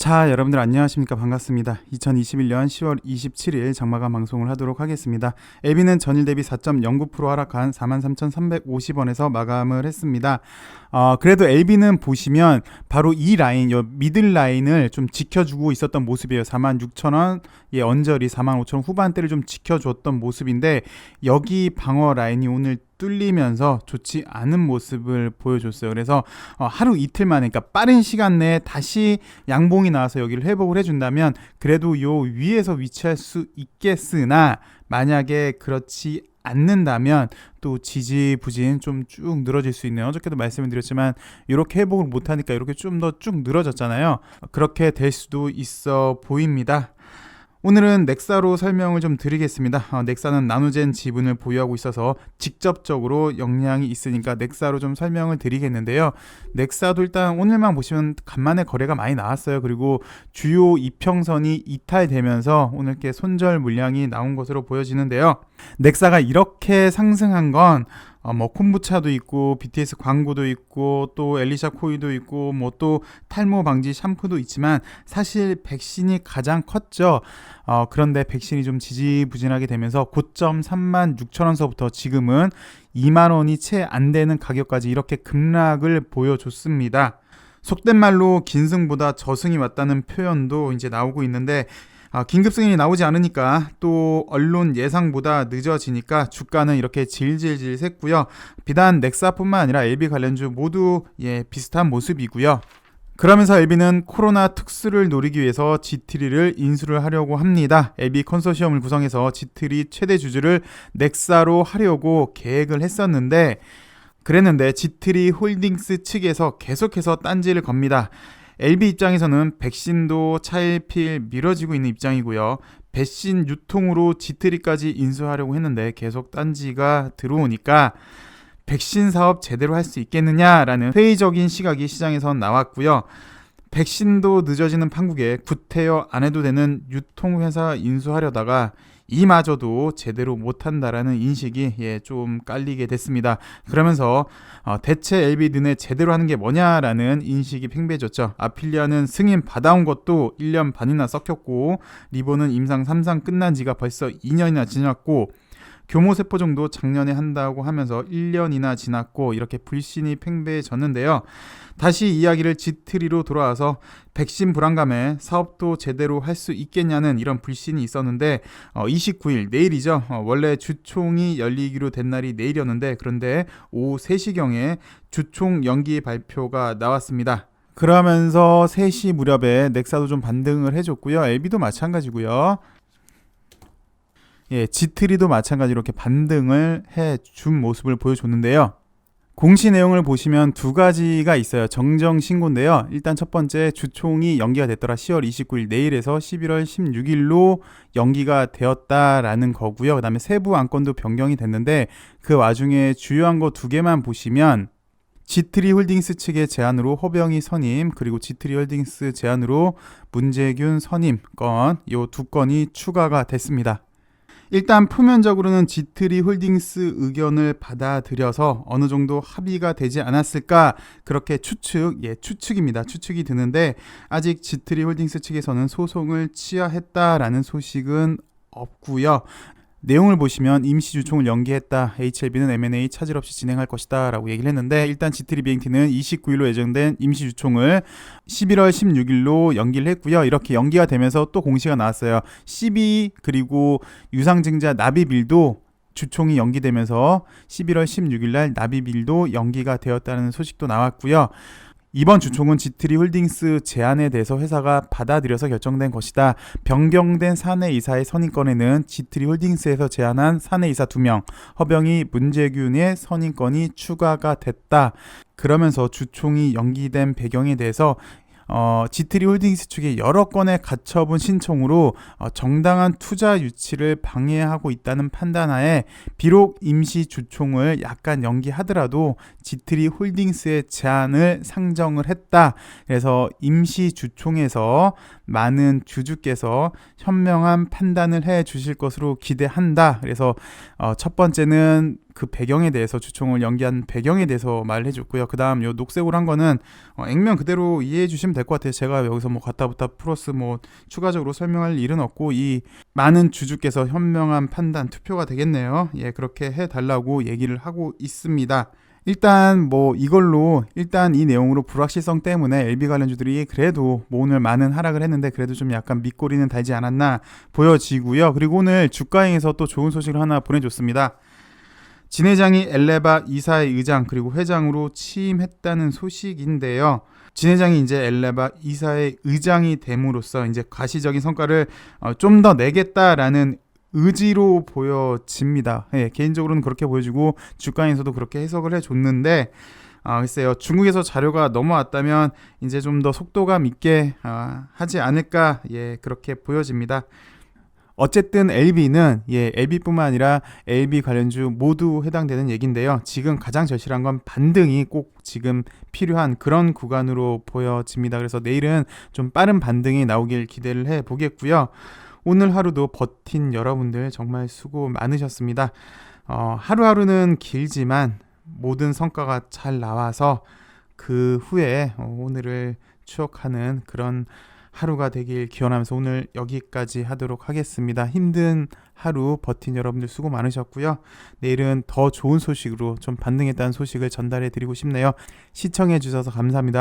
자, 여러분들 안녕하십니까? 반갑습니다. 2021년 10월 27일 장마감 방송을 하도록 하겠습니다. 에비는 전일 대비 4.09% 하락한 43,350원에서 마감을 했습니다. 어, 그래도 LB는 보시면 바로 이 라인, 요 미들 라인을 좀 지켜주고 있었던 모습이에요. 46,000원, 예, 언저리 45,000원 후반대를 좀 지켜줬던 모습인데 여기 방어 라인이 오늘 뚫리면서 좋지 않은 모습을 보여줬어요. 그래서 어, 하루 이틀 만에, 그러니까 빠른 시간 내에 다시 양봉이 나와서 여기를 회복을 해준다면 그래도 요 위에서 위치할 수 있겠으나 만약에 그렇지 않는다면 또 지지부진 좀 쭉 늘어질 수 있네요. 어저께도 말씀을 드렸지만 이렇게 회복을 못하니까 이렇게 좀 더 쭉 늘어졌잖아요. 그렇게 될 수도 있어 보입니다. 오늘은 넥사로 설명을 좀 드리겠습니다. 어, 넥사는 나노젠 지분을 보유하고 있어서 직접적으로 영향이 있으니까 넥사로 좀 설명을 드리겠는데요. 넥사도 일단 오늘만 보시면 간만에 거래가 많이 나왔어요. 그리고 주요 이평선이 이탈되면서 오늘 께 손절 물량이 나온 것으로 보여지는데요. 넥사가 이렇게 상승한 건 어, 뭐 콤부차도 있고 BTS 광고도 있고 또 엘리샤 코이도 있고 뭐 또 탈모 방지 샴푸도 있지만 사실 백신이 가장 컸죠. 어, 그런데 백신이 좀 지지부진하게 되면서 고점 3만 6천 원서부터 지금은 2만 원이 채 안 되는 가격까지 이렇게 급락을 보여줬습니다. 속된 말로 긴 승보다 저승이 왔다는 표현도 이제 나오고 있는데 아, 긴급 승인이 나오지 않으니까 또 언론 예상보다 늦어지니까 주가는 이렇게 질질질 샜고요. 비단 넥사뿐만 아니라 LB 관련주 모두 예, 비슷한 모습이고요. 그러면서 LB는 코로나 특수를 노리기 위해서 G3를 인수를 하려고 합니다. LB 컨소시엄을 구성해서 G3 최대 주주를 넥사로 하려고 계획을 했었는데 그랬는데 G3 홀딩스 측에서 계속해서 딴지를 겁니다. LB 입장에서는 백신도 차일필 미뤄지고 있는 입장이고요. 백신 유통으로 지트리까지 인수하려고 했는데 계속 딴지가 들어오니까 백신 사업 제대로 할 수 있겠느냐라는 회의적인 시각이 시장에선 나왔고요. 백신도 늦어지는 판국에 구태여 안 해도 되는 유통회사 인수하려다가 이마저도 제대로 못한다라는 인식이 예, 좀 깔리게 됐습니다. 그러면서 어, 대체 LB 눈에 제대로 하는 게 뭐냐라는 인식이 팽배해졌죠. 아필리아는 승인 받아온 것도 1년 반이나 썩혔고 리본은 임상 3상 끝난 지가 벌써 2년이나 지났고 교모세포 정도 작년에 한다고 하면서 1년이나 지났고 이렇게 불신이 팽배해졌는데요. 다시 이야기를 지트리로 돌아와서 백신 불안감에 사업도 제대로 할 수 있겠냐는 이런 불신이 있었는데 어, 29일 내일이죠. 어, 원래 주총이 열리기로 된 날이 내일이었는데 그런데 오후 3시경에 주총 연기 발표가 나왔습니다. 그러면서 3시 무렵에 넥사도 좀 반등을 해줬고요. LB도 마찬가지고요. 예, 지트리도 마찬가지로 이렇게 반등을 해 준 모습을 보여줬는데요. 공시 내용을 보시면 두 가지가 있어요. 정정 신고인데요. 일단 첫 번째 주총이 연기가 됐더라. 10월 29일 내일에서 11월 16일로 연기가 되었다라는 거고요. 그다음에 세부 안건도 변경이 됐는데 그 와중에 주요한 거 두 개만 보시면 지트리 홀딩스 측의 제안으로 허병희 선임 그리고 지트리 홀딩스 제안으로 문재균 선임 건요두 건이 추가가 됐습니다. 일단 표면적으로는 지트리 홀딩스 의견을 받아들여서 어느 정도 합의가 되지 않았을까 그렇게 추측 예 추측입니다 추측이 드는데 아직 지트리 홀딩스 측에서는 소송을 취하했다라는 소식은 없고요. 내용을 보시면 임시 주총을 연기했다. HLB는 M&A 차질 없이 진행할 것이다. 라고 얘기를 했는데 일단 G3 BNT는 29일로 예정된 임시 주총을 11월 16일로 연기를 했고요. 이렇게 연기가 되면서 또 공시가 나왔어요. 12 그리고 유상증자 납입일도 주총이 연기되면서 11월 16일 날 납입일도 연기가 되었다는 소식도 나왔고요. 이번 주총은 지트리 홀딩스 제안에 대해서 회사가 받아들여서 결정된 것이다. 변경된 사내 이사의 선임권에는 지트리 홀딩스에서 제안한 사내 이사 2명, 허병이 문재균의 선임권이 추가가 됐다. 그러면서 주총이 연기된 배경에 대해서 어, 지트리 홀딩스 측의 여러 건의 가처분 신청으로 어, 정당한 투자 유치를 방해하고 있다는 판단하에 비록 임시 주총을 약간 연기하더라도 지트리 홀딩스의 제안을 상정을 했다. 그래서 임시 주총에서 많은 주주께서 현명한 판단을 해 주실 것으로 기대한다. 그래서 어, 첫 번째는 그 배경에 대해서 주총을 연기한 배경에 대해서 말을 해줬고요. 그 다음 요 녹색으로 한 거는 어, 액면 그대로 이해해 주시면 될 것 같아요. 제가 여기서 뭐 갖다 붙다 플러스 뭐 추가적으로 설명할 일은 없고 이 많은 주주께서 현명한 판단 투표가 되겠네요. 예, 그렇게 해 달라고 얘기를 하고 있습니다. 일단 뭐 이걸로 일단 이 내용으로 불확실성 때문에 LB 관련주들이 그래도 뭐 오늘 많은 하락을 했는데 그래도 좀 약간 밑꼬리는 달지 않았나 보여지고요. 그리고 오늘 주가행에서 또 좋은 소식을 하나 보내줬습니다. 진 회장이 엘레바 이사의 의장 그리고 회장으로 취임했다는 소식인데요. 진 회장이 이제 엘레바 이사의 의장이 됨으로써 이제 가시적인 성과를 어, 좀더 내겠다라는 의지로 보여집니다. 예, 개인적으로는 그렇게 보여지고 주가에서도 그렇게 해석을 해줬는데 아, 글쎄요. 중국에서 자료가 넘어왔다면 이제 좀 더 속도감 있게 아, 하지 않을까 예, 그렇게 보여집니다. 어쨌든 LB는 예, LB뿐만 아니라 LB 관련주 모두 해당되는 얘긴데요. 지금 가장 절실한 건 반등이 꼭 지금 필요한 그런 구간으로 보여집니다. 그래서 내일은 좀 빠른 반등이 나오길 기대를 해 보겠고요. 오늘 하루도 버틴 여러분들 정말 수고 많으셨습니다. 어, 하루하루는 길지만 모든 성과가 잘 나와서 그 후에 어, 오늘을 추억하는 그런 하루가 되길 기원하면서 오늘 여기까지 하도록 하겠습니다. 힘든 하루 버틴 여러분들 수고 많으셨고요. 내일은 더 좋은 소식으로 좀 반등했다는 소식을 전달해 드리고 싶네요. 시청해 주셔서 감사합니다.